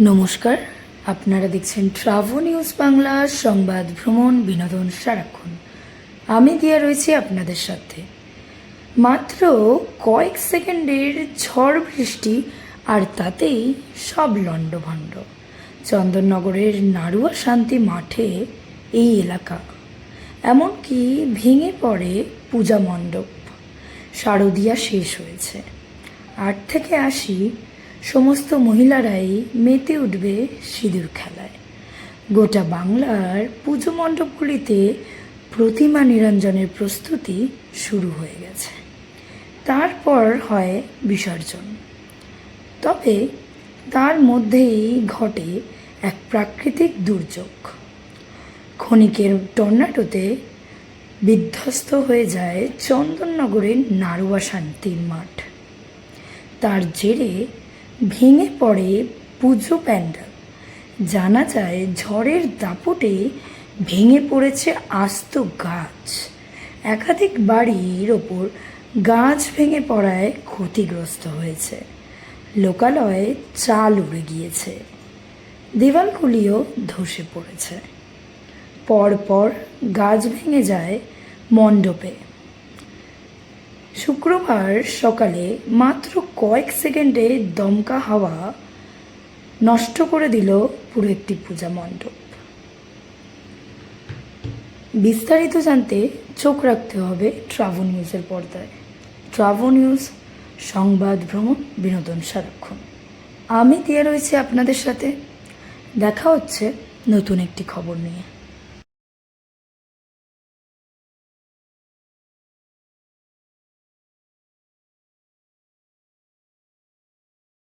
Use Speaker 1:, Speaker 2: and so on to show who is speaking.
Speaker 1: নমস্কার, আপনারা দেখছেন ট্রাভো নিউজ বাংলা, সংবাদ, ভ্রমণ, বিনোদন, সারাক্ষণ। আমি দিয়া রয়েছি আপনাদের সাথে। মাত্র কয়েক সেকেন্ডের ঝড় বৃষ্টি আর তাতেই সব লণ্ডভণ্ড। চন্দননগরের নাড়ুয়া শান্তি মাঠে এই এলাকা। এমনকি ভেঙে পড়ে পূজা মণ্ডপ। শারদিয়া শেষ হয়েছে। আট থেকে আশি সমস্ত মহিলারাই মেতে উঠবে সিঁদুর খেলায়। গোটা বাংলার পুজো মণ্ডপগুলিতে প্রতিমা নিরঞ্জনের প্রস্তুতি শুরু হয়ে গেছে। তারপর হয় বিসর্জন। তবে তার মধ্যেই ঘটে এক প্রাকৃতিক দুর্যোগ। ক্ষণিকের টর্নাডোতে বিধ্বস্ত হয়ে যায় চন্দননগরের নাড়ুয়া শান্তির মাঠ। তার জেরে ভেঙে পড়ে পুজো প্যান্ডেল জানা যায় ঝড়ের দাপটে ভেঙে পড়েছে আস্ত গাছ। একাধিক বাড়ির ওপর গাছ ভেঙে পড়ায় ক্ষতিগ্রস্ত হয়েছে। লোকালয়ে চাল উড়ে গিয়েছে। দেওয়ালগুলিও ধসে পড়েছে। পরপর গাছ ভেঙে যায় মণ্ডপে। শুক্রবার সকালে মাত্র কয়েক সেকেন্ডে দমকা হাওয়া নষ্ট করে দিল পুরো একটি পূজা মণ্ডপ। বিস্তারিত জানতে চোখ রাখতে হবে ট্রাভো নিউজের পর্দায়। ট্রাভো নিউজ, সংবাদ ভ্রমণ, বিনোদন সারাক্ষণ। আমি দিয়ে রয়েছি আপনাদের সাথে। দেখা হচ্ছে নতুন একটি খবর নিয়ে।